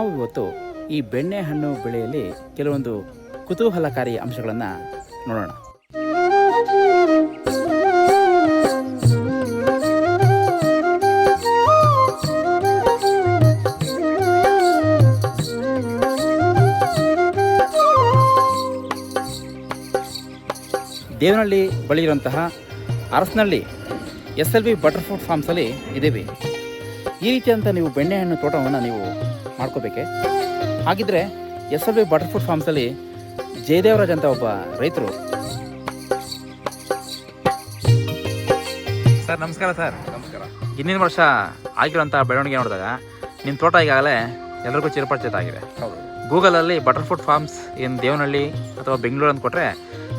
ನಾವು ಇವತ್ತು ಈ ಬೆಣ್ಣೆಹಣ್ಣು ಬೆಳೆಯಲ್ಲಿ ಕೆಲವೊಂದು ಕುತೂಹಲಕಾರಿ ಅಂಶಗಳನ್ನು ನೋಡೋಣ. ದೇವನಹಳ್ಳಿ ಬಳಿ ಇರುವಂತಹ Arasanahalli S L B butter fruit ಫಾರ್ಮ್ಸಲ್ಲಿ ಇದ್ದೀವಿ. ಈ ರೀತಿಯಾದಂಥ ನೀವು ಬೆಣ್ಣೆಹಣ್ಣು ತೋಟವನ್ನು ನೀವು ಮಾಡ್ಕೋಬೇಕೆ? ಹಾಗಿದ್ರೆ S L V butter food fruit ಫಾರ್ಮ್ಸಲ್ಲಿ Jayadevaraj ಅಂತ ಒಬ್ಬ ರೈತರು. ಸರ್ ನಮಸ್ಕಾರ ಸರ್. ನಮಸ್ಕಾರ. ಹಿಂದಿನ ವರ್ಷ ಆಗಿರೋಂಥ ಬೆಳವಣಿಗೆ ನೋಡಿದಾಗ ನಿಮ್ಮ ತೋಟ ಈಗಾಗಲೇ ಎಲ್ರಿಗೂ ಚಿರಪರಿಚಿತ ಆಗಿದೆ. ಹೌದು. ಗೂಗಲಲ್ಲಿ ಬಟರ್ ಫ್ರೂಟ್ ಫಾರ್ಮ್ಸ್ ಏನು ದೇವನಹಳ್ಳಿ ಅಥವಾ ಬೆಂಗಳೂರು ಅಂತ ಕೊಟ್ಟರೆ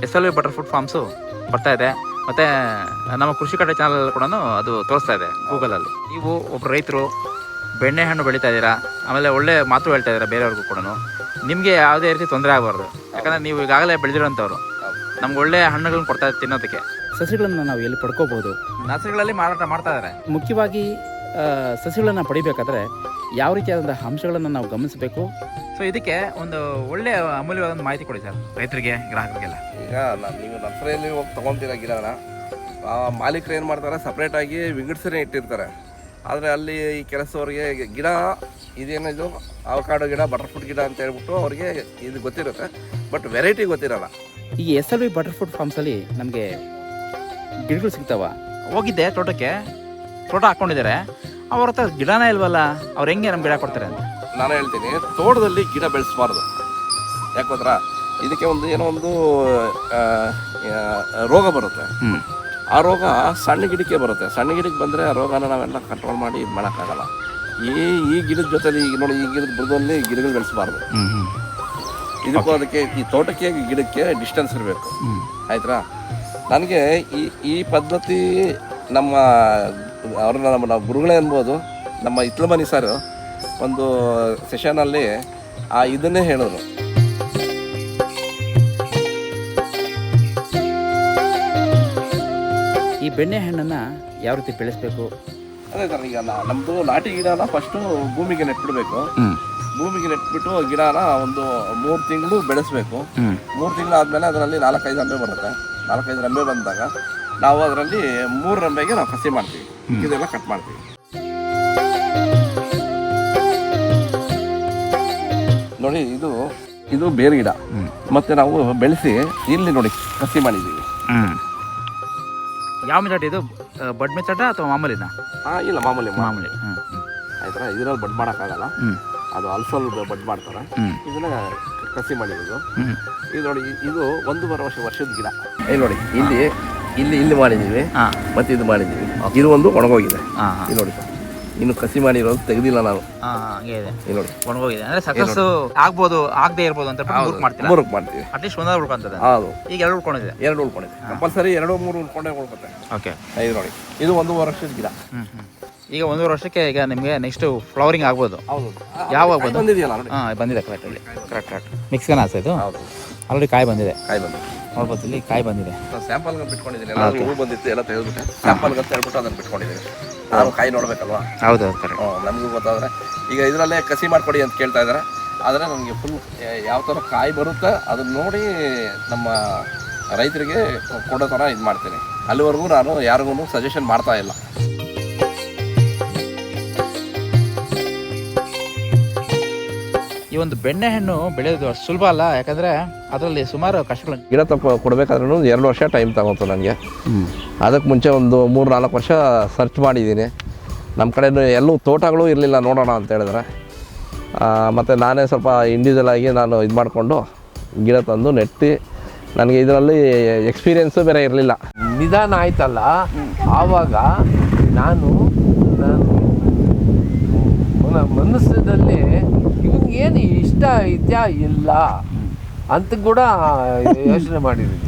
S L V butter fruit farms ಬರ್ತಾ ಇದೆ. ಮತ್ತು ನಮ್ಮ ಕೃಷಿ ಕಟ್ಟೆ ಚಾನಲ್ ಕೂಡ ಅದು ತೋರಿಸ್ತಾ ಇದೆ ಗೂಗಲಲ್ಲಿ. ನೀವು ಒಬ್ಬ ರೈತರು ಬೆಣ್ಣೆಹಣ್ಣು ಬೆಳೀತಾ ಇದ್ದೀರಾ? ಆಮೇಲೆ ಒಳ್ಳೆ ಮಾತು ಹೇಳ್ತಾ ಇದ್ದೀರಾ ಬೇರೆಯವ್ರಿಗೂ ಕೂಡ ನಿಮಗೆ ಯಾವುದೇ ರೀತಿ ತೊಂದರೆ ಆಗಬಾರ್ದು. ಯಾಕಂದರೆ ನೀವು ಈಗಾಗಲೇ ಬೆಳೆದಿರೋಂಥವ್ರು. ನಮ್ಗೆ ಒಳ್ಳೆ ಹಣ್ಣುಗಳನ್ನ ಕೊಡ್ತಾ ತಿನ್ನೋದಕ್ಕೆ. ಸಸಿಗಳನ್ನು ನಾವು ಎಲ್ಲಿ ಪಡ್ಕೋಬಹುದು? ನರ್ಸರಿಗಳಲ್ಲಿ ಮಾರಾಟ ಮಾಡ್ತಾ ಇದ್ದಾರೆ. ಮುಖ್ಯವಾಗಿ ಸಸಿಗಳನ್ನು ಪಡಿಬೇಕಾದ್ರೆ ಯಾವ ರೀತಿಯಾದಂತಹ ಅಂಶಗಳನ್ನು ನಾವು ಗಮನಿಸಬೇಕು? ಸೊ ಇದಕ್ಕೆ ಒಂದು ಒಳ್ಳೆ ಅಮೂಲ್ಯವಾದ ಮಾಹಿತಿ ಕೊಡಿ ಸರ್ ರೈತರಿಗೆ ಗ್ರಾಹಕರಿಗೆಲ್ಲ. ಈಗ ನ- ನೀವು ನರ್ಸರಿಯಲ್ಲಿ ಹೋಗಿ ತೊಗೊತೀರ ಗಿಡನ ಆ ಮಾಲೀಕರು ಏನು ಮಾಡ್ತಾರೆ ಸಪ್ರೇಟಾಗಿ ವಿಂಗಡಿಸಿನೇ ಇಟ್ಟಿರ್ತಾರೆ. ಆದರೆ ಅಲ್ಲಿ ಈ ಕೆಲಸದವ್ರಿಗೆ ಗಿಡ ಇದೇನಿದು ಅವಕಾಡೋ ಗಿಡ ಬಟರ್ ಫ್ರೂಟ್ ಗಿಡ ಅಂತ ಹೇಳ್ಬಿಟ್ಟು ಅವ್ರಿಗೆ ಇದು ಗೊತ್ತಿರುತ್ತೆ ಬಟ್ ವೆರೈಟಿ ಗೊತ್ತಿರಲ್ಲ. ಈ S L V butter fruit ಫಾರ್ಮ್ಸಲ್ಲಿ ನಮಗೆ ಗಿಡಗಳು ಸಿಗ್ತಾವ. ಹೋಗಿದ್ದೆ ತೋಟಕ್ಕೆ ತೋಟ ಹಾಕ್ಕೊಂಡಿದ್ದಾರೆ ಅವ್ರ ಹತ್ರ ಗಿಡನೇ ಇಲ್ವಲ್ಲ ಅವ್ರು ಹೆಂಗೆ ನಮ್ಗೆ ಗಿಡ ಕೊಡ್ತಾರೆ ಅಂತ. ನಾನು ಹೇಳ್ತೀನಿ ತೋಟದಲ್ಲಿ ಗಿಡ ಬೆಳೆಸಬಾರ್ದು. ಯಾಕೋದ್ರ ಇದಕ್ಕೆ ಒಂದು ಏನೋ ಒಂದು ರೋಗ ಬರುತ್ತೆ. ಹ್ಞೂ ಆ ರೋಗ ಸಣ್ಣ ಗಿಡಕ್ಕೆ ಬರುತ್ತೆ. ಸಣ್ಣ ಗಿಡಕ್ಕೆ ಬಂದರೆ ಆ ರೋಗನ ನಾವೆಲ್ಲ ಕಂಟ್ರೋಲ್ ಮಾಡಿ ಇದು ಮಾಡೋಕ್ಕಾಗಲ್ಲ. ಈ ಈ ಗಿಡದ ಜೊತೆಲಿ ಈಗ ನೋಡಿ ಈ ಗಿಡದ ಬುಡದಲ್ಲಿ ಗಿಡಗಳು ಬೆಳೆಸಬಾರ್ದು. ಇದಕ್ಕೂ ಅದಕ್ಕೆ ಈ ತೋಟಕ್ಕೆ ಗಿಡಕ್ಕೆ ಡಿಸ್ಟೆನ್ಸ್ ಇರಬೇಕು. ಆಯ್ತಾ ನನಗೆ ಈ ಈ ಪದ್ಧತಿ ನಮ್ಮ ಅವ್ರನ್ನ ನಮ್ಮ ನಾವು ಗುರುಗಳೇ ಅನ್ಬೋದು. ನಮ್ಮ ಇತ್ಲಮನಿ ಸರ್ ಒಂದು ಸೆಷನಲ್ಲಿ ಆ ಇದನ್ನೇ ಹೇಳಿದ್ರು. ಬೆಣ್ಣೆಹಣ್ಣನ್ನು ಯಾವ ರೀತಿ ಬೆಳೆಸಬೇಕು? ಅದೇ ಸರ್ ಈಗ ನಾ- ನಮ್ದು ನಾಟಿ ಗಿಡನ ಫಸ್ಟು ಭೂಮಿಗೆ ನೆಟ್ಬಿಡ್ಬೇಕು. ಭೂಮಿಗೆ ನೆಟ್ಬಿಟ್ಟು ಗಿಡನ ಒಂದು ಮೂರು ತಿಂಗಳು ಬೆಳೆಸಬೇಕು. ಹ್ಞೂ ಮೂರು ತಿಂಗಳು ಆದಮೇಲೆ ಅದರಲ್ಲಿ ನಾಲ್ಕೈದು ರಂಬೆ ಬರುತ್ತೆ. ನಾಲ್ಕೈದು ರಂಬೆ ಬಂದಾಗ ನಾವು ಅದರಲ್ಲಿ ಮೂರು ರಂಬೆಗೆ ನಾವು ಕಸಿ ಮಾಡ್ತೀವಿ. ಇದೆಲ್ಲ ಕಟ್ ಮಾಡ್ತೀವಿ. ನೋಡಿ ಇದು ಇದು ಬೇರೆ ಗಿಡ. ಮತ್ತೆ ನಾವು ಬೆಳೆಸಿ ಇಲ್ಲಿ ನೋಡಿ ಕಸಿ ಮಾಡಿದ್ದೀವಿ. ಹ್ಞೂ ಯಾವ ಮೆಥಡ್ ಇದು? ಬಡ್ ಮೆಥಡ ಅಥವಾ ಮಾಮೂಲಿನ? ಆ ಇಲ್ಲ ಮಾಮೂಲಿ ಮಾಮೂಲಿ. ಆಯ್ತಾ ಇದರಲ್ಲಿ ಬಡ್ ಮಾಡೋಕ್ಕಾಗಲ್ಲ. ಅದು ಅಲ್ಸಲ್ ಬಡ್ ಮಾಡ್ತಾರೆ. ಇದನ್ನ ಕಸಿ ಮಾಡಿರೋದು. ಇದು ನೋಡಿ ಇದು ಒಂದೂವರೆ ವರ್ಷ ವರ್ಷದ ಗಿಡ. ಇಲ್ಲಿ ನೋಡಿ ಇಲ್ಲಿ ಇಲ್ಲಿ ಇಲ್ಲಿ ಮಾಡಿದ್ದೀವಿ. ಹಾಂ. ಮತ್ತೆ ಇದು ಮಾಡಿದ್ದೀವಿ. ಇದು ಒಂದು ಒಣಗೋಗಿದೆ. ಇಲ್ಲಿ ಹಾಂ. ಇದು ನೋಡಿ ಸರ್. ಇನ್ನು ಕಸಿ ಮಾಡಿರೋದು ತೆಗೆದಿಲ್ಲ ನಾನು. ಹಾಂ ಹಂಗೆ ಇದೆ. ಇದು ನೋಡಿ. ಒಣಗೋಗಿದೆ. ಅಂದ್ರೆ ಸಕ್ಸಸ್ ಆಗ್ಬೋದು ಆಗದೆ ಇರ್ಬೋದು ಅಂತ ಬುಕ್ ಮಾಡ್ತೀರಾ ಮೂರು ಮಾಡ್ತೀವಿ ಅಟ್ಲೀಸ್ಟ್ ಒಂದಾದ್ರು ಉಳ್ಕೊಂತದೆ ಹೌದು. ಈಗ ಎರಡು ಉಳ್ಕೊಂಡಿದೆ ಎರಡು ಉಳ್ಕೊಂಡಿದೆ ಕಂಪಲ್ಸರಿ ಎರಡು ಮೂರು ಉಳ್ಕೊಂಡೇ ಉಳ್ಕೊತೆ ಓಕೆ ಇದು ನೋಡಿ. ಇದು ಒಂದು ವರ್ಷದ ಗಿಡ. ಈಗ ಒಂದೂವರೆ ವರ್ಷಕ್ಕೆ ಈಗ ನಿಮಗೆ ನೆಕ್ಸ್ಟ್ ಫ್ಲವರಿಂಗ್ ಆಗ್ಬೋದು. ಹೌದು. ಯಾವಾಗ ಬಂದಿದೆಯಲ್ಲ ಹಾಂ ಬಂದಿದೆ ಕರೆಕ್ಟ್ ಇಲ್ಲಿ ಕರೆಕ್ಟ್ ಕರೆಕ್ಟ್ ಮಿಕ್ಸ್ಗನ ಇದು? ಹೌದು. ಆಲ್ರೆಡಿ ಕಾಯಿ ಬಂದಿದೆ. ಕಾಯಿ ಬಂದಿದೆ. ನೋಡ್ಬೋದು ಇಲ್ಲಿ ಕಾಯಿ ಬಂದಿದೆ. ಸ್ಯಾಂಪಲ್ ಬಿಟ್ಕೊಂಡಿದ್ದೀನಿ. ಹೂ ಬಂದಿತ್ತು ಎಲ್ಲ ತೆಗೆದ್ಬಿಟ್ಟು. ಸ್ಯಾಂಪಲ್ ಅಂತ ಹೇಳ್ಬಿಟ್ಟು ಅದನ್ನ ಬಿಟ್ಕೊಂಡಿದ್ದೀನಿ. ಕಾಯಿ ನೋಡ್ಬೇಕಲ್ವಾ? ಹೌದು ಹೌದು ಕರೆಕ್ಟ್ ಹ್ಞೂ ನಮಗೂ ಗೊತ್ತಾದ್ರೆ ಈಗ ಇದರಲ್ಲೇ ಕಸಿ ಮಾಡ್ಕೊಡಿ ಅಂತ ಕೇಳ್ತಾ ಇದ್ದಾರೆ ಆದರೆ ನಮಗೆ ಫುಲ್ ಯಾವ ಥರ ಕಾಯಿ ಬರುತ್ತೆ ಅದನ್ನ ನೋಡಿ ನಮ್ಮ ರೈತರಿಗೆ ಕೊಡೋ ಥರ ಇದು ಮಾಡ್ತೀನಿ. ಅಲ್ಲಿವರೆಗೂ ನಾನು ಯಾರಿಗೂ ಸಜೆಷನ್ ಮಾಡ್ತಾ ಇಲ್ಲ. ಈ ಒಂದು ಬೆಣ್ಣೆಹಣ್ಣು ಬೆಳೆಯೋದು ಅಷ್ಟು ಸುಲಭ ಅಲ್ಲ ಯಾಕಂದ್ರೆ ಅದರಲ್ಲಿ ಸುಮಾರು ಕಷ್ಟಗಳು. ಗಿಡ ತಪ್ಪ ಕೊಡಬೇಕಾದ್ರೂ ಎರಡು ವರ್ಷ ಟೈಮ್ ತಗೋತು ನನಗೆ. ಅದಕ್ಕೆ ಮುಂಚೆ ಒಂದು ಮೂರು ನಾಲ್ಕು ವರ್ಷ ಸರ್ಚ್ ಮಾಡಿದ್ದೀನಿ. ನಮ್ಮ ಕಡೆ ಎಲ್ಲೂ ತೋಟಗಳು ಇರಲಿಲ್ಲ ನೋಡೋಣ ಅಂತ ಹೇಳಿದ್ರೆ. ಮತ್ತು ನಾನೇ ಸ್ವಲ್ಪ ಇಂಡಿವಿಜುವಲ್ ಆಗಿ ನಾನು ಇದು ಮಾಡಿಕೊಂಡು ಗಿಡ ತಂದು ನೆಟ್ಟಿ ನನಗೆ ಇದರಲ್ಲಿ ಎಕ್ಸ್ಪೀರಿಯೆನ್ಸು ಬೇರೆ ಇರಲಿಲ್ಲ. ನಿಧಾನ ಆಯ್ತಲ್ಲ? ಆವಾಗ ನಾನು ನಾನು ಮನಸ್ಸಿನಲ್ಲಿ ಇವನಿಗೇನು ಇಷ್ಟ ಇದೆಯಾ? ಇಲ್ಲ. ಅಂತ ಕೂಡ ಯೋಚನೆ ಮಾಡಿದ್ದೀನಿ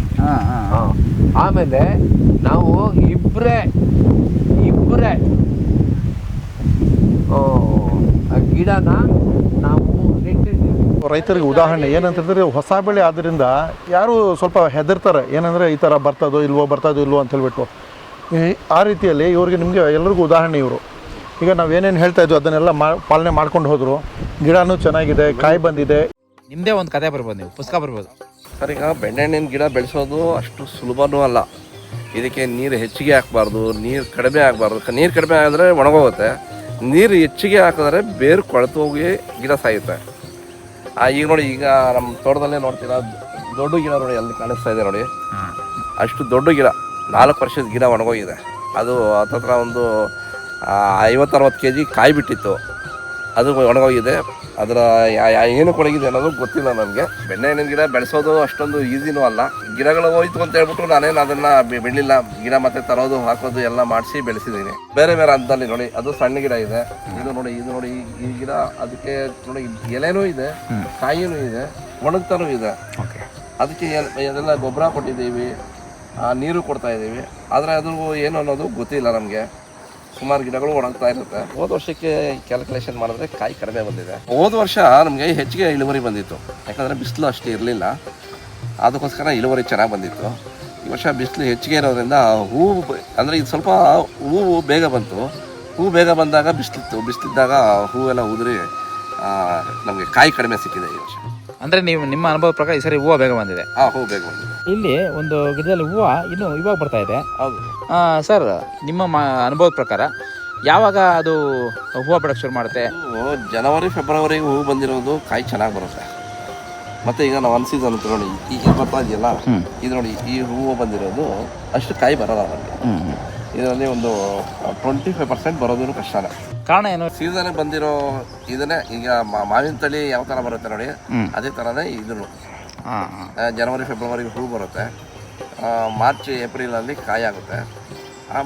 ಆಮೇಲೆ ನಾವು ಇಬ್ಬರೇ ಇಬ್ಬರೇ ಆ ಗಿಡನ ನಾವು ರೈತರಿಗೆ ಉದಾಹರಣೆ ಏನಂತಂದ್ರೆ ಹೊಸ ಬೆಳೆ ಆದ್ದರಿಂದ ಯಾರು ಸ್ವಲ್ಪ ಹೆದರ್ತಾರೆ. ಏನಂದರೆ ಈ ಥರ ಬರ್ತದೋ ಇಲ್ವೋ ಬರ್ತದೋ ಇಲ್ವೋ ಅಂತ ಹೇಳ್ಬಿಟ್ಟು. ಈ- ಆ ರೀತಿಯಲ್ಲಿ ಇವ್ರಿಗೆ ನಿಮಗೆ ಎಲ್ಲರಿಗೂ ಉದಾಹರಣೆ ಇವರು. ಈಗ ನಾವೇನೇನು ಹೇಳ್ತಾ ಇದ್ವಿ ಅದನ್ನೆಲ್ಲ ಮಾ ಪಾಲನೆ ಮಾಡ್ಕೊಂಡು ಹೋದ್ರು. ಗಿಡನೂ ಚೆನ್ನಾಗಿದೆ ಕಾಯಿ ಬಂದಿದೆ. ನಿಮ್ಮದೇ ಒಂದು ಕತೆ ಬರ್ಬೋದು ನೀವು ಪುಸ್ತಕ ಬರ್ಬೋದು. ಸರ್ ಈಗ ಬೆಣ್ಣೆಹಣ್ಣಿನ ಗಿಡ ಬೆಳೆಸೋದು ಅಷ್ಟು ಸುಲಭನೂ ಅಲ್ಲ. ಇದಕ್ಕೆ ನೀರು ಹೆಚ್ಚಿಗೆ ಹಾಕಬಾರ್ದು ನೀರು ಕಡಿಮೆ ಆಗಬಾರ್ದು. ನೀರು ಕಡಿಮೆ ಆದರೆ ಒಣಗೋಗುತ್ತೆ. ನೀರು ಹೆಚ್ಚಿಗೆ ಹಾಕಿದ್ರೆ ಬೇರು ಕೊಳೆತು ಹೋಗಿ ಗಿಡ ಸಾಯುತ್ತೆ. ಆ, ಈಗ ನೋಡಿ ಈಗ ನಮ್ಮ ತೋಟದಲ್ಲೇ ನೋಡ್ತೀರಾ ದೊಡ್ಡ ಗಿಡ ನೋಡಿ ಅಲ್ಲಿ ಕಾಣಿಸ್ತಾ ಇದೆ ನೋಡಿ. ಅಷ್ಟು ದೊಡ್ಡ ಗಿಡ ನಾಲ್ಕು ವರ್ಷದ ಗಿಡ ಒಣಗೋಗಿದೆ. ಅದು ಹತ್ತತ್ರ ಒಂದು ಐವತ್ತರವತ್ತು ಕೆ ಜಿ ಕಾಯಿ ಬಿಟ್ಟಿತ್ತು ಅದು ಒಣಗೋಗಿದೆ. ಅದರ ಏನು ಕೊಡಗಿದೆ ಅನ್ನೋದು ಗೊತ್ತಿಲ್ಲ ನನಗೆ. ಬೆಣ್ಣೆಹಣ್ಣಿನ ಗಿಡ ಬೆಳೆಸೋದು ಅಷ್ಟೊಂದು ಈಸಿನೂ ಅಲ್ಲ. ಗಿಡಗಳು ಹೋಯ್ತು ಅಂತ ಹೇಳ್ಬಿಟ್ಟು ನಾನೇನು ಅದನ್ನು ಬೆಳಿಲ್ಲ ಗಿಡ ಮತ್ತೆ ತರೋದು ಹಾಕೋದು ಎಲ್ಲ ಮಾಡಿಸಿ ಬೆಳೆಸಿದ್ದೀನಿ. ಬೇರೆ ಬೇರೆ ಹಂತದಲ್ಲಿ ನೋಡಿ ಅದು ಸಣ್ಣ ಗಿಡ ಇದೆ. ಇದು ನೋಡಿ ಇದು ನೋಡಿ ಈ- ಗಿಡ ಅದಕ್ಕೆ ನೋಡಿ ಎಲೆನೂ ಇದೆ ಕಾಯಿನೂ ಇದೆ ಒಣಗ್ತಾನೂ ಇದೆ. ಅದಕ್ಕೆ ಅದೆಲ್ಲ ಗೊಬ್ಬರ ಕೊಟ್ಟಿದ್ದೀವಿ. ಆ, ನೀರು ಕೊಡ್ತಾ ಇದ್ದೀವಿ. ಆದರೆ ಅದು ಏನು ಅನ್ನೋದು ಗೊತ್ತಿಲ್ಲ ನಮಗೆ. ಸುಮಾರು ಗಿಡಗಳು ಒಣಗ್ತಾ ಇರುತ್ತೆ. ಹೋದ ವರ್ಷಕ್ಕೆ ಕ್ಯಾಲ್ಕುಲೇಷನ್ ಮಾಡಿದ್ರೆ ಕಾಯಿ ಕಡಿಮೆ ಬಂದಿದೆ. ಹೋದ ವರ್ಷ ನಮಗೆ ಹೆಚ್ಚಿಗೆ ಇಳುವರಿ ಬಂದಿತ್ತು. ಯಾಕಂದರೆ ಬಿಸಿಲು ಅಷ್ಟು ಇರಲಿಲ್ಲ. ಅದಕ್ಕೋಸ್ಕರ ಇಳುವರಿ ಚೆನ್ನಾಗಿ ಬಂದಿತ್ತು. ಈ ವರ್ಷ ಬಿಸಿಲು ಹೆಚ್ಚಿಗೆ ಇರೋದ್ರಿಂದ ಹೂವು ಅಂದರೆ ಇದು ಸ್ವಲ್ಪ ಹೂವು ಬೇಗ ಬಂತು. ಹೂವು ಬೇಗ ಬಂದಾಗ ಬಿಸಿಲಿತ್ತು. ಬಿಸಿಲಿದ್ದಾಗ ಹೂವೆಲ್ಲ ಉದುರಿ ನಮಗೆ ಕಾಯಿ ಕಡಿಮೆ ಸಿಕ್ಕಿದೆ ಈ ವರ್ಷ. ಅಂದರೆ ನೀವು ನಿಮ್ಮ ಅನುಭವದ ಪ್ರಕಾರ ಈ ಸರಿ ಹೂವು ಬೇಗ ಬಂದಿದೆ. ಹಾಂ ಹೂವು ಬೇಗ ಬಂದಿದೆ. ಇಲ್ಲಿ ಒಂದು ಗಿಡದಲ್ಲಿ ಹೂವು ಇನ್ನು ಇವಾಗ ಬರ್ತಾ ಇದೆ. ಹೌದು. ಸರ್ ನಿಮ್ಮ ಅನುಭವದ ಪ್ರಕಾರ ಯಾವಾಗ ಅದು ಹೂವು ಬಿಡೋಕ್ಕೆ ಶುರು ಮಾಡುತ್ತೆ? ಜನವರಿ ಫೆಬ್ರವರಿ ಹೂವು ಬಂದಿರೋದು ಕಾಯಿ ಚೆನ್ನಾಗಿ ಬರುತ್ತೆ. ಮತ್ತೆ ಈಗ ನಾವು ಒನ್ ಸೀಸನ್ ಅಂತ ನೋಡಿ ಈಗ ಬರ್ತಾ ಇದೆಯಲ್ಲ ಇದು ನೋಡಿ ಈ ಹೂವು ಬಂದಿರೋದು ಅಷ್ಟು ಕಾಯಿ ಬರಲ್ಲ ನಮಗೆ. ಇದರಲ್ಲಿ ಒಂದು ಟ್ವೆಂಟಿ ಫೈವ್ ಪರ್ಸೆಂಟ್ ಬರೋದು ಕಷ್ಟನೇ ಕಾರಣ ಏನು? ಸೀಸನ್ ಬಂದಿರೋ ಇದನ್ನೇ ಈಗ ಮಾವಿನ ತಳಿ ಯಾವ ಥರ ಬರುತ್ತೆ ನೋಡಿ ಅದೇ ಥರನೇ ಇದನ್ನು. ಜನವರಿ ಫೆಬ್ರವರಿಗೆ ಹೂ ಬರುತ್ತೆ. ಮಾರ್ಚ್ ಏಪ್ರಿಲಲ್ಲಿ ಕಾಯಿ ಆಗುತ್ತೆ.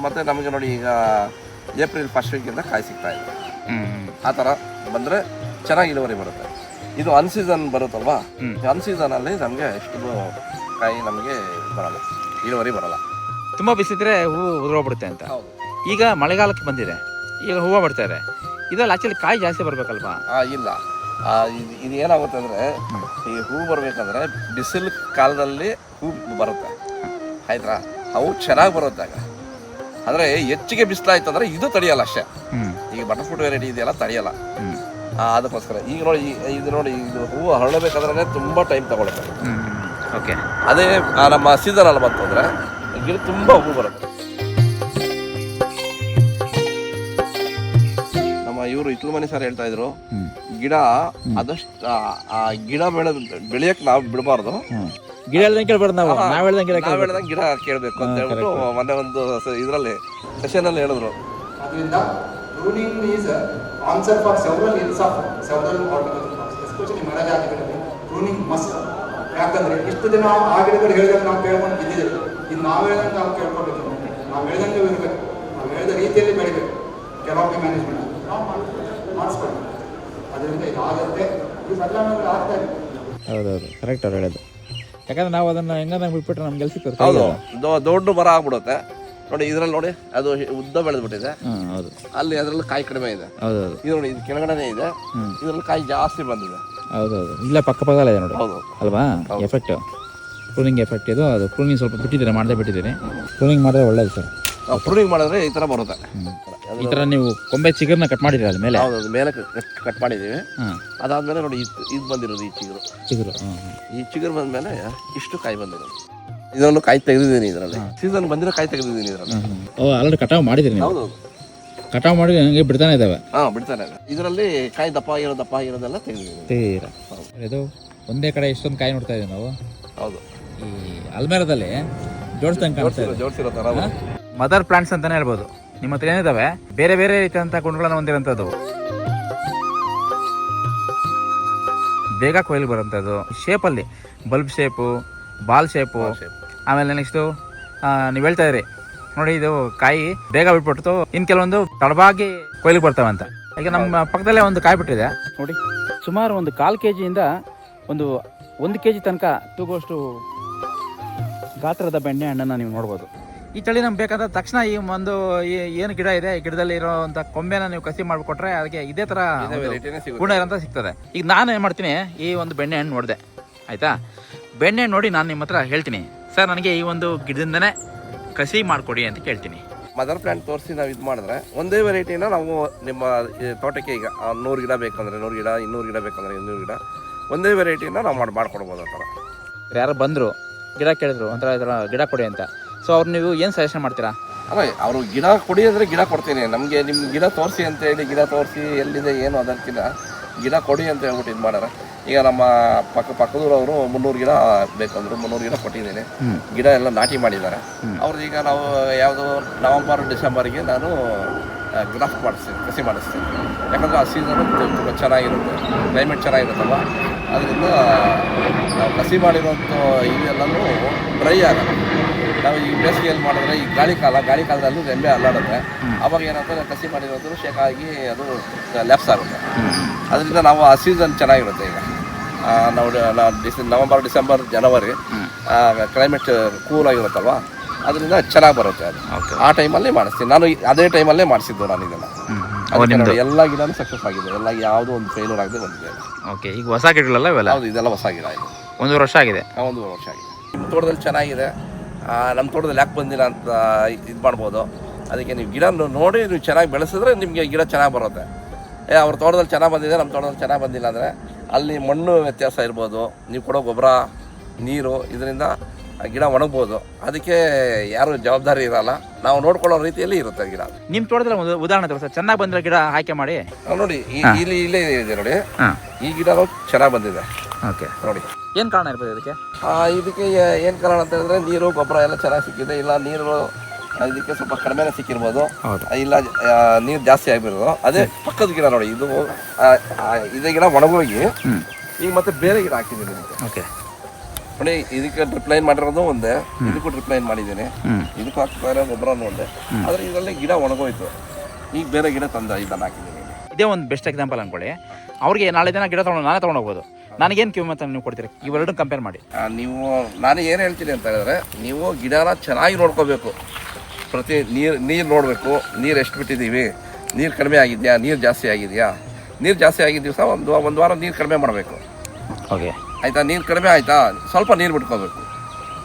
ಮತ್ತು ನಮಗೆ ನೋಡಿ ಈಗ ಏಪ್ರಿಲ್ ಫಸ್ಟ್ ವೀಕಿಂದ ಕಾಯಿ ಸಿಗ್ತಾ ಇದೆ. ಆ ಥರ ಬಂದರೆ ಚೆನ್ನಾಗಿ ಇಳುವರಿ ಬರುತ್ತೆ. ಇದು ಅನ್ ಸೀಸನ್ ಬರುತ್ತಲ್ವಾ. ಅನ್ ಸೀಸನಲ್ಲಿ ನಮಗೆ ಎಷ್ಟು ಕಾಯಿ ನಮಗೆ ಬರಲ್ಲ. ಇಳುವರಿ ಬರಲ್ಲ. ತುಂಬ ಬಿಸಿದ್ರೆ ಹೂವು ಉದುರೋಗ್ಬಿಡುತ್ತೆ ಅಂತ. ಈಗ ಮಳೆಗಾಲಕ್ಕೆ ಬಂದಿದೆ. ಈಗ ಹೂವು ಬಿಡ್ತಾರೆ ಇದರಲ್ಲಿ ಆಕ್ಚುಲಿ ಕಾಯಿ ಜಾಸ್ತಿ ಬರಬೇಕಲ್ವಾ? ಇಲ್ಲ. ಇದು ಇದು ಏನಾಗುತ್ತೆ ಅಂದರೆ ಈ ಹೂ ಬರಬೇಕಂದ್ರೆ ಬಿಸಿಲು ಕಾಲದಲ್ಲಿ ಹೂ ಬರುತ್ತೆ. ಆಯ್ತಾ? ಅವು ಚೆನ್ನಾಗಿ ಬರುತ್ತೆ ಆಗ. ಅಂದರೆ ಹೆಚ್ಚಿಗೆ ಬಿಸಿಲಾಯ್ತು ಅಂದರೆ ಇದು ತಡೆಯಲ್ಲ ಅಷ್ಟೇ. ಈಗ ಬಟರ್ ಫ್ರೂಟ್ ವೆರೈಟಿ ಇದೆಯಲ್ಲ ತಡೆಯಲ್ಲ. ಅದಕ್ಕೋಸ್ಕರ. ಈಗ ನೋಡಿ ಇದು ನೋಡಿ ಇದು ಹೂವು ಹರಳಬೇಕಾದ್ರೆ ತುಂಬ ಟೈಮ್ ತಗೊಳುತ್ತೆ. ಓಕೆ ಅದೇ ನಮ್ಮ ಸೀಸನ್ ಅಲ್ಲಿ ಬಂತು ಅಂದ್ರೆ ಗಿಡ ತುಂಬ ಹೂ ಬರುತ್ತೆ. ನಮ್ಮ ಇವರು ಇಟ್ಲು ಮನೆ ಸರ್ ಹೇಳ್ತಾ ಇದ್ರು. ಗಿಡ ಅದಷ್ಟು ಆ- ಗಿಡ ಬೆಳೆದ ಬೆಳೆಯಕ್ ನಾವು ಬಿಡಬಾರ್ದು. ಗಿಡ ಹೇಳ್ದಂಗೆ ಕೇಳ್ಬಾರ್ದು ನಾವು. ನಾವು ಹೇಳ್ದಂಗೆ ಗಿಡ ನಾವ್ ಗಿಡ ಕೇಳಬೇಕು ಅಂತ ಹೇಳ್ಬಿಟ್ಟು ಮೊನ್ನೆ ಒಂದು ಇದರಲ್ಲಿ ಸೆಷನ್ ಅಲ್ಲಿ ಹೇಳಿದ್ರು. ಅದರಿಂದ pruning is answer for several ills of several articles especially ಮರ ಜಾತಿಗಳಲ್ಲಿ ಪ್ರೂನಿಂಗ್ ಮಸ್ಟ್. ಯಾಕಂದ್ರೆ ಇಷ್ಟು ದಿನ ಆ ಗಿಡಗಳು ಹೇಳಿದಾಗ ನಾವು ಕೇಳ್ಕೊಂಡು ಬಿದ್ದಿದ್ದೇವೆ. ಇದು ನಾವು ಹೇಳ್ದಂಗೆ ನಾವು ಕೇಳ್ಕೊಂಡಿದ್ದೀವಿ. ನಾವು ಹೇಳ್ದಂಗೆ ಇರಬೇಕು. ನಾವು ಹೇಳಿದ ರೀತಿಯಲ್ಲಿ ಬೆಳಿಬೇಕು. ಕೆಲವೊಮ್ಮೆ ಮ್ಯಾನೇಜ್ಮೆಂಟ್. ನಾವು ಮಾಡಿಸ್ಬೇಕು ಅದರಿಂದ ಇದು ಆಗುತ್ತೆ ಈ ಬದಲಾವಣೆಗಳು ಆಗ್ತಾ ಇದೆ. ಹೌದೌದು ಕರೆಕ್ಟ್ ಅವ್ರು ಹೇಳೋದು ಯಾಕಂದ್ರೆ ನಾವು ಅದನ್ನ ಹೆಂಗಂದ್ರೆ ಬಿಟ್ಬಿಟ್ರೆ ನಮ್ಗೆ ಹೌದು ದೊ- ದೊಡ್ಡ ಮರ ಆಗ್ಬಿಡುತ್ತೆ. ನೋಡಿ ಇದ್ರಲ್ಲಿ ನೋಡಿ ಅದು ಉದ್ದ ಬೆಳೆದ್ಬಿಟ್ಟಿದೆ. ಬಿಟ್ಟಿದೆ ಹೌದು. ಅಲ್ಲಿ ಅದರಲ್ಲಿ ಕಾಯಿ ಕಡಿಮೆ ಇದೆ. ಹೌದೌದು. ಇದು ನೋಡಿ ಇದು ಕೆಳಗಡೆನೇ ಇದೆ. ಇದ್ರಲ್ಲಿ ಇದರಲ್ಲಿ ಕಾಯಿ ಜಾಸ್ತಿ ಬಂದಿದೆ. ಹೌದೌದು. ಇಲ್ಲ ಪಕ್ಕ ಪಕ್ಕದಲ್ಲ ಇದೆ ನೋಡಿ. ಹೌದು. ಅಲ್ವಾ? ಎಫೆಕ್ಟ್ ಪ್ರೂನಿಂಗ್ ಎಫೆಕ್ಟ್ ಇದು. ಅದು ಪ್ರೂನಿಂಗ್ ಸ್ವಲ್ಪ ಬಿಟ್ಟಿದ್ದೀರಾ? ಮಾಡದೆ ಬಿಟ್ಟಿದ್ದೀನಿ ಪ್ರೂನಿಂಗ್ ಮಾಡಿದ್ರೆ ಒಳ್ಳೇದು ಸರ್. ಪ್ರೂನಿಂಗ್ ಮಾಡಿದ್ರೆ ಈ ಥರ ಬರುತ್ತೆ. ಈ ಥರ ನೀವು ಕೊಂಬೆ ಚಿಗುರನ್ನ ಕಟ್ ಮಾಡಿದ್ದೀರಾ ಅದ್ರ ಮೇಲೆ ಹೌದು ಮೇಲೆ ಕಟ್ ಮಾಡಿದ್ದೀವಿ. ಅದಾದ ಅದಾದ್ಮೇಲೆ ನೋಡಿ ಇದು ಇದು ಬಂದಿರೋದು ಈ ಚಿಗುರು. ಚಿಗುರು ಈ ಚಿಗುರು ಬಂದ್ಮೇಲೆ ಇಷ್ಟು ಕಾಯಿ ಬಂದಿರೋದು. ಇದರಲ್ಲೂ ಕಾಯಿ ತೆಗೆದಿದ್ದೀನಿ ಇದರಲ್ಲಿ. ಸೀಸನ್ ಬಂದಿರೋ ಕಾಯಿ ತೆಗೆದಿದ್ದೀನಿ ಇದರಲ್ಲಿ. ಓ ಆಲ್ರೆಡಿ ಕಟಾವು ಮಾಡಿದ್ದೀರಿ ಹೌದು ಕಟಾವು ಮಾಡಿ ಹಂಗೆ ಬಿಡ್ತಾನೆ ಇದ್ದಾವೆ? ಹಾ ಬಿಡ್ತಾನೆ ಇದೆ. ಇದರಲ್ಲಿ ಕಾಯಿ ದಪ್ಪ ಆಗಿರೋ ದಪ್ಪ ಆಗಿರೋದೆಲ್ಲ ತೆಗೆದಿದ್ದೀನಿ. ತೀರಾ ಇದು ಒಂದೇ ಕಡೆ ಇಷ್ಟೊಂದು ಕಾಯಿ ನೋಡ್ತಾ ಇದ್ದೀವಿ ನಾವು. ಹೌದು. ಈ ಅಲ್ಮೇರದಲ್ಲಿ ಜೋಡಿಸ್ದಂಗೆ ಕಾಣಿಸ್ತಾ ಇದೆ. ಜೋಡಿಸಿರೋ ತರ ಮದರ್ ಪ್ಲಾಂಟ್ಸ್ ಅಂತಾನೆ ಹೇಳ್ಬೋದು. ನಿಮ್ಮ ಹತ್ರ ಏನಿದಾವೆ? ಬೇರೆ ಬೇರೆ ರೀತಿಯಂತ ಗುಣಗಳನ್ನು ಹೊಂದಿರೋಂಥದ್ದು ಬೇಗ ಕೊಯ್ಲು ಬರೋಂಥದ್ದು ಶೇಪಲ್ಲಿ ಬಲ್ಬ್ ಶೇಪು ಬಾಲ್ ಶೇಪು ಆಮೇಲೆ ನೆಕ್ಸ್ಟು ನೀವು ಹೇಳ್ತಾ ಇದ್ರಿ. ನೋಡಿ ಇದು ಕಾಯಿ ಬೇಗ ಬಿಟ್ಬಿಟ್ಟು ಇನ್ನು ಕೆಲವೊಂದು ತಡವಾಗಿ ಕೊಯ್ಲಿಗೆ ಬರ್ತವೆ ಅಂತ. ಈಗ ನಮ್ಮ ಪಕ್ಕದಲ್ಲೇ ಒಂದು ಕಾಯಿ ಬಿಟ್ಟಿದೆ. ನೋಡಿ ಸುಮಾರು ಒಂದು ಕಾಲು ಕೆ ಜಿಯಿಂದ ಒಂದು ಒಂದು ಕೆ ಜಿ ತನಕ ತೂಗುವಷ್ಟು ಗಾತ್ರದ ಬೆಣ್ಣೆ ಹಣ್ಣನ್ನು ನೀವು ನೋಡ್ಬೋದು. ಈ ತಳಿ ನಮ್ಗೆ ಬೇಕಾದ ತಕ್ಷಣ ಈ ಒಂದು ಈ- ಏನು ಗಿಡ ಇದೆ ಈ ಗಿಡದಲ್ಲಿ ಇರೋವಂಥ ಕೊಂಬೆನ ನೀವು ಕಸಿ ಮಾಡಿಕೊಟ್ರೆ ಅದಕ್ಕೆ ಇದೇ ಥರ ಸಿಗುತ್ತೆ. ಗುಣ ಇರೋಂಥ ಸಿಗ್ತದೆ. ಈಗ ನಾನು ಏನು ಮಾಡ್ತೀನಿ ಈ ಒಂದು ಬೆಣ್ಣೆ ಹಣ್ಣು ನೋಡಿದೆ ಆಯಿತಾ? ಬೆಣ್ಣೆ ನೋಡಿ ನಾನು ನಿಮ್ಮ ಹತ್ರ ಹೇಳ್ತೀನಿ. ಸರ್ ನನಗೆ ಈ ಒಂದು ಗಿಡದಿಂದನೇ ಕಸಿ ಮಾಡಿಕೊಡಿ ಅಂತ ಕೇಳ್ತೀನಿ. ಮದರ್ ಪ್ಲಾಂಟ್ ತೋರಿಸಿ ನಾವು ಇದು ಮಾಡಿದ್ರೆ ಒಂದೇ ವೆರೈಟಿನ ನಾವು ನಿಮ್ಮ ತೋಟಕ್ಕೆ ಈಗ ನೂರು ಗಿಡ ಬೇಕಂದ್ರೆ ನೂರು ಗಿಡ ಇನ್ನೂರು ಗಿಡ ಬೇಕಂದ್ರೆ ಇನ್ನೂರು ಗಿಡ ಒಂದೇ ವೆರೈಟಿನ ನಾವು ಮಾಡಿ ಮಾಡ್ಕೊಡ್ಬೋದು ಆ ಥರ ಯಾರು ಬಂದರು ಗಿಡ ಕೇಳಿದ್ರು ಒಂಥರ ಗಿಡ ಕೊಡಿ ಅಂತ. ಸೊ ಅವ್ರು ನೀವು ಏನು ಸಜೆಷನ್ ಮಾಡ್ತೀರಾ? ಅಲ್ಲ ಅವರು ಗಿಡ ಕೊಡಿ ಅಂದರೆ ಗಿಡ ಕೊಡ್ತೀನಿ. ನಮಗೆ ನಿಮ್ಮ ಗಿಡ ತೋರಿಸಿ ಅಂತ ಹೇಳಿ ಗಿಡ ತೋರಿಸಿ ಎಲ್ಲಿದೆ ಏನು ಅದಕ್ಕಿಂತ ಗಿಡ ಕೊಡಿ ಅಂತ ಹೇಳ್ಬಿಟ್ಟು ಇದು ಮಾಡ್ಯಾರ. ಈಗ ನಮ್ಮ ಪಕ್ಕ ಪಕ್ಕದೂರವರು ಮುನ್ನೂರು ಗಿಡ ಬೇಕಂದ್ರು ಮುನ್ನೂರು ಗಿಡ ಕೊಟ್ಟಿದ್ದೀನಿ. ಗಿಡ ಎಲ್ಲ ನಾಟಿ ಮಾಡಿದ್ದಾರೆ. ಅವ್ರದ್ದು ಈಗ ನಾವು ಯಾವುದು ನವಂಬರ್ ಡಿಸೆಂಬರ್ಗೆ ನಾನು ಗ್ರಾಫ್ಟ್ ಮಾಡಿಸ್ತೀನಿ ಕಸಿ ಮಾಡಿಸ್ತೀನಿ. ಯಾಕಂದರೆ ಆ ಸೀಸನ್ ತುಂಬ ಚೆನ್ನಾಗಿರುತ್ತೆ. ಕ್ಲೈಮೇಟ್ ಚೆನ್ನಾಗಿರುತ್ತಲ್ಲ ಅದರಿಂದ ನಾವು ಕಸಿ ಮಾಡಿರೋಂಥ ಇವೆಲ್ಲನೂ ಡ್ರೈ ಆಗಲ್ಲ. ನಾವು ಈ ಬೇಸಿಗೆಯಲ್ಲಿ ಮಾಡಿದ್ರೆ ಈ ಗಾಳಿ ಕಾಲ ಗಾಳಿ ಕಾಲದಲ್ಲೂ ರೆಂಬೆ ಅಲ್ಲಾಡುತ್ತೆ. ಅವಾಗ ಏನಾಗ್ತದೆ ಕಸಿ ಮಾಡಿರೋದು ಶೇಖ ಆಗಿ ಅದು ಲ್ಯಾಪ್ಸ್ ಆಗುತ್ತೆ. ಅದರಿಂದ ನಾವು ಆ ಸೀಸನ್ ಚೆನ್ನಾಗಿರುತ್ತೆ ಈಗ. ನಾವು ಡಿಸ್ ನವಂಬರ್ ಡಿಸೆಂಬರ್ ಜನವರಿ ಕ್ಲೈಮೇಟ್ ಕೂಲ್ ಆಗಿರುತ್ತಲ್ವ? ಅದರಿಂದ ಚೆನ್ನಾಗಿ ಬರುತ್ತೆ ಅದು. ಆ ಟೈಮಲ್ಲೇ ಮಾಡಿಸ್ತೀನಿ. ನಾನು ಅದೇ ಟೈಮಲ್ಲೇ ಮಾಡಿಸಿದ್ದು ನಾನು ಇದನ್ನು. ಎಲ್ಲ ಗಿಡನೂ ಸಕ್ಸಸ್ ಆಗಿದೆ. ಎಲ್ಲ ಯಾವುದೋ ಒಂದು ಫೇಲ್ಯೂರ್ ಆಗದೆ ಬಂದಿದೆ. ಓಕೆ ಈಗ ಹೊಸ ಗಿಡಗಳೆಲ್ಲ ಇವೆಲ್ಲ? ಹೌದು ಇದೆಲ್ಲ ಹೊಸ ಗಿಡ ಇದು. ಒಂದೂವರೆ ವರ್ಷ ಆಗಿದೆ. ಒಂದು ವರ್ಷ ಆಗಿದೆ. ನಿಮ್ಮ ತೋಟದಲ್ಲಿ ಚೆನ್ನಾಗಿದೆ. ನಮ್ಮ ತೋಟದಲ್ಲಿ ಯಾಕೆ ಬಂದಿಲ್ಲ ಅಂತ ಇದು ಮಾಡ್ಬೋದು. ಅದಕ್ಕೆ ನೀವು ಗಿಡ ನೋಡಿ ನೀವು ಚೆನ್ನಾಗಿ ಬೆಳೆಸಿದ್ರೆ ನಿಮಗೆ ಗಿಡ ಚೆನ್ನಾಗಿ ಬರುತ್ತೆ. ಏ ಅವ್ರ ತೋಟದಲ್ಲಿ ಚೆನ್ನಾಗಿ ಬಂದಿದೆ ನಮ್ಮ ತೋಟದಲ್ಲಿ ಚೆನ್ನಾಗಿ ಬಂದಿಲ್ಲ ಅಂದರೆ ಅಲ್ಲಿ ಮಣ್ಣು ವ್ಯತ್ಯಾಸ ಇರ್ಬೋದು. ನೀವು ಕೊಡೋ ಗೊಬ್ಬರ ನೀರು ಇದರಿಂದ ಗಿಡ ಒಣಗ್ಬೋದು. ಅದಕ್ಕೆ ಯಾರು ಜವಾಬ್ದಾರಿ ಇರಲ್ಲ. ನಾವು ನೋಡ್ಕೊಳ್ಳೋ ರೀತಿಯಲ್ಲಿ ಇರುತ್ತೆ ಗಿಡ. ನಿಮ್ಮ ತೋಟದಲ್ಲಿ ಒಂದು ಉದಾಹರಣೆ ತೋರಿಸ. ಚೆನ್ನಾಗಿ ಬಂದಿರೋ ಗಿಡ ಆಯ್ಕೆ ಮಾಡಿ. ನೋಡಿ ಇಲ್ಲಿ ಇಲ್ಲೇ ಇದೆ ನೋಡಿ. ಈ ಗಿಡ ಚೆನ್ನಾಗಿ ಬಂದಿದೆ. ಓಕೆ. ನೋಡಿ. ಏನು ಕಾರಣ ಇರ್ಬೋದು ಇದಕ್ಕೆ? ಆ, ಇದಕ್ಕೆ ಏನು ಕಾರಣ ಅಂತ ಹೇಳಿದ್ರೆ ನೀರು ಗೊಬ್ಬರ ಎಲ್ಲ ಚೆನ್ನಾಗಿ ಸಿಕ್ಕಿದೆ. ಇಲ್ಲ ನೀರು ಇದಕ್ಕೆ ಸ್ವಲ್ಪ ಕಡಿಮೆನೇ ಸಿಕ್ಕಿರ್ಬೋದು. ಹೌದು. ಇಲ್ಲ ಆ, ನೀರು ಜಾಸ್ತಿ ಆಗಿರೋದು ಅದೇ ಪಕ್ಕದ ಗಿಡ ನೋಡಿ ಇದು ಆ, ಆ, ಇದೇ ಗಿಡ ಒಣಗೋಗಿ ಈಗ ಮತ್ತೆ ಬೇರೆ ಗಿಡ ಹಾಕಿದ್ದೀನಿ ಇದಕ್ಕೆ. ಓಕೆ. ನೋಡಿ ಇದಕ್ಕೆ ಡ್ರಿಪ್ ಲೈನ್ ಮಾಡಿರೋದು ಒಂದೇ. ಇದಕ್ಕೂ ಡ್ರಿಪ್ ಲೈನ್ ಮಾಡಿದ್ದೀನಿ. ಇದಕ್ಕೂ ಹಾಕ್ತಾರೆ ಗೊಬ್ಬರ ಒಂದೇ. ಆದರೆ ಇದರಲ್ಲಿ ಗಿಡ ಒಣಗೋಯ್ತು. ಈಗ ಬೇರೆ ಗಿಡ ತಂದ ಇದನ್ನು ಹಾಕಿದ್ದೀನಿ. ಇದೇ ಒಂದು ಬೆಸ್ಟ್ ಎಕ್ಸಾಂಪಲ್ ಅನ್ಕೊಳ್ಳಿ. ಅವ್ರಿಗೆ ನಾಳೆ ದಿನ ಗಿಡ ತೊಗೊಂಡು ನಾನೇ ತೊಗೊಂಡು ಹೋಗ್ಬೋದು. ನನಗೇನು ಕಿಮ್ಮತ್ತ ನೀವು ಕೊಡ್ತೀರಿ? ಇವೆರಡು ಕಂಪೇರ್ ಮಾಡಿ. ಆ, ನೀವು ನಾನು ಏನು ಹೇಳ್ತೀನಿ ಅಂತ ಹೇಳಿದ್ರೆ ನೀವು ಗಿಡನ ಚೆನ್ನಾಗಿ ನೋಡ್ಕೋಬೇಕು. ಪ್ರತಿ ನೀರು ನೀರು ನೋಡಬೇಕು. ನೀರು ಎಷ್ಟು ಬಿಟ್ಟಿದ್ದೀವಿ ನೀರು ಕಡಿಮೆ ಆಗಿದೆಯಾ? ನೀರು ಜಾಸ್ತಿ ಆಗಿದೆಯಾ? ನೀರು ಜಾಸ್ತಿ ಆಗಿದ್ದ ದಿವಸ ಒಂದು ಒಂದು ವಾರ ನೀರು ಕಡಿಮೆ ಮಾಡಬೇಕು. ಓಕೆ ಆಯಿತಾ? ನೀರು ಕಡಿಮೆ ಆಯಿತಾ? ಸ್ವಲ್ಪ ನೀರು ಬಿಟ್ಕೋಬೇಕು.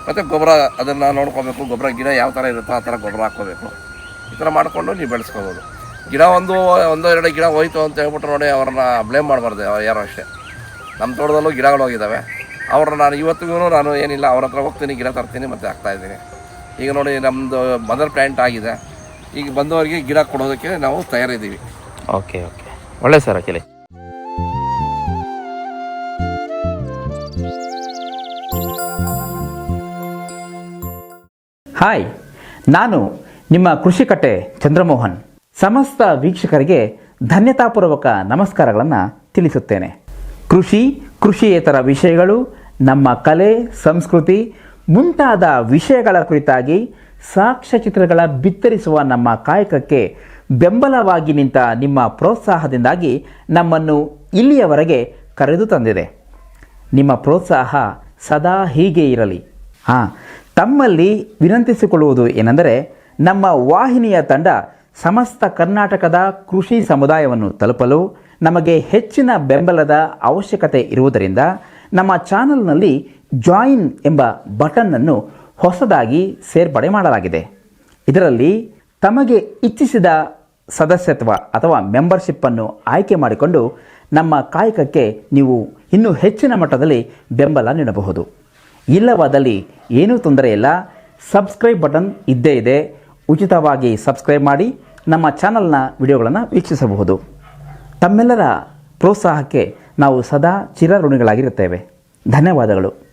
ಮತ್ತು ಗೊಬ್ಬರ ಅದನ್ನು ನೋಡ್ಕೋಬೇಕು. ಗೊಬ್ಬರ ಗಿಡ ಯಾವ ಥರ ಇರುತ್ತೋ ಆ ಥರ ಗೊಬ್ಬರ ಹಾಕ್ಕೋಬೇಕು. ಈ ಥರ ಮಾಡಿಕೊಂಡು ನೀವು ಬೆಳೆಸ್ಕೋಬೋದು. ಗಿಡ ಒಂದು ಒಂದು ಎರಡು ಗಿಡ ಹೋಯ್ತು ಅಂತ ಹೇಳ್ಬಿಟ್ಟು ನೋಡಿ ಅವ್ರನ್ನ ಬ್ಲೇಮ್ ಮಾಡಬಾರ್ದು ಯಾರು ಅಷ್ಟೇ. ನಮ್ಮ ತೋಟದಲ್ಲೂ ಗಿಡಗಳು ಹೋಗಿದ್ದಾವೆ. ಅವ್ರನ್ನ ನಾನು ಇವತ್ತಿಗೂ ನಾನು ಏನಿಲ್ಲ ಅವ್ರ ಹತ್ರ ಹೋಗ್ತೀನಿ ಗಿಡ ತರ್ತೀನಿ ಮತ್ತು ಹಾಕ್ತಾಯಿದ್ದೀನಿ ಈಗ ನೋಡಿ ನಮ್ಮದು ಮದರ್ ಪ್ಲ್ಯಾಂಟ್ ಆಗಿದೆ. ಈಗ ಬಂದವರಿಗೆ ಗಿಡ ಕೊಡೋದಕ್ಕೆ ನಾವು ತಯಾರಿದ್ದೀವಿ. ಓಕೆ ಓಕೆ ಒಳ್ಳೆ ಸರ್ ಆಕ್ಚುಲಿ ಹಾಯ್ ನಾನು ನಿಮ್ಮ ಕೃಷಿಕಟ್ಟೆ ಚಂದ್ರಮೋಹನ್. ಸಮಸ್ತ ವೀಕ್ಷಕರಿಗೆ ಧನ್ಯತಾಪೂರ್ವಕ ನಮಸ್ಕಾರಗಳನ್ನು ತಿಳಿಸುತ್ತೇನೆ. ಕೃಷಿ, ಕೃಷಿಯೇತರ ವಿಷಯಗಳು, ನಮ್ಮ ಕಲೆ, ಸಂಸ್ಕೃತಿ ಮುಂತಾದ ವಿಷಯಗಳ ಕುರಿತಾಗಿ ಸಾಕ್ಷ್ಯಚಿತ್ರಗಳ ಬಿತ್ತರಿಸುವ ನಮ್ಮ ಕಾಯಕಕ್ಕೆ ಬೆಂಬಲವಾಗಿ ನಿಂತ ನಿಮ್ಮ ಪ್ರೋತ್ಸಾಹದಿಂದಾಗಿ ನಮ್ಮನ್ನು ಇಲ್ಲಿಯವರೆಗೆ ಕರೆದು ತಂದಿದೆ. ನಿಮ್ಮ ಪ್ರೋತ್ಸಾಹ ಸದಾ ಹೀಗೆ ಇರಲಿ. ಹಾಂ, ತಮ್ಮಲ್ಲಿ ವಿನಂತಿಸಿಕೊಳ್ಳುವುದು ಏನೆಂದರೆ, ನಮ್ಮ ವಾಹಿನಿಯ ತಂಡ ಸಮಸ್ತ ಕರ್ನಾಟಕದ ಕೃಷಿ ಸಮುದಾಯವನ್ನು ತಲುಪಲು ನಮಗೆ ಹೆಚ್ಚಿನ ಬೆಂಬಲದ ಅವಶ್ಯಕತೆ ಇರುವುದರಿಂದ ನಮ್ಮ ಚಾನಲ್ನಲ್ಲಿ ಜಾಯಿನ್ ಎಂಬ ಬಟನ್ನನ್ನು ಹೊಸದಾಗಿ ಸೇರ್ಪಡೆ ಮಾಡಲಾಗಿದೆ. ಇದರಲ್ಲಿ ತಮಗೆ ಇಚ್ಛಿಸಿದ ಸದಸ್ಯತ್ವ ಅಥವಾ ಮೆಂಬರ್ಶಿಪ್ಪನ್ನು ಆಯ್ಕೆ ಮಾಡಿಕೊಂಡು ನಮ್ಮ ಕಾಯಕಕ್ಕೆ ನೀವು ಇನ್ನೂ ಹೆಚ್ಚಿನ ಮಟ್ಟದಲ್ಲಿ ಬೆಂಬಲ ನೀಡಬಹುದು. ಇಲ್ಲವಾದಲ್ಲಿ ಏನೂ ತೊಂದರೆ ಇಲ್ಲ. ಸಬ್ಸ್ಕ್ರೈಬ್ ಬಟನ್ ಇದ್ದೇ ಇದೆ. ಉಚಿತವಾಗಿ ಸಬ್ಸ್ಕ್ರೈಬ್ ಮಾಡಿ ನಮ್ಮ ಚಾನಲ್ನ ವಿಡಿಯೋಗಳನ್ನು ವೀಕ್ಷಿಸಬಹುದು. ತಮ್ಮೆಲ್ಲರ ಪ್ರೋತ್ಸಾಹಕ್ಕೆ ನಾವು ಸದಾ ಚಿರಋಣಿಗಳಾಗಿರುತ್ತೇವೆ. ಧನ್ಯವಾದಗಳು.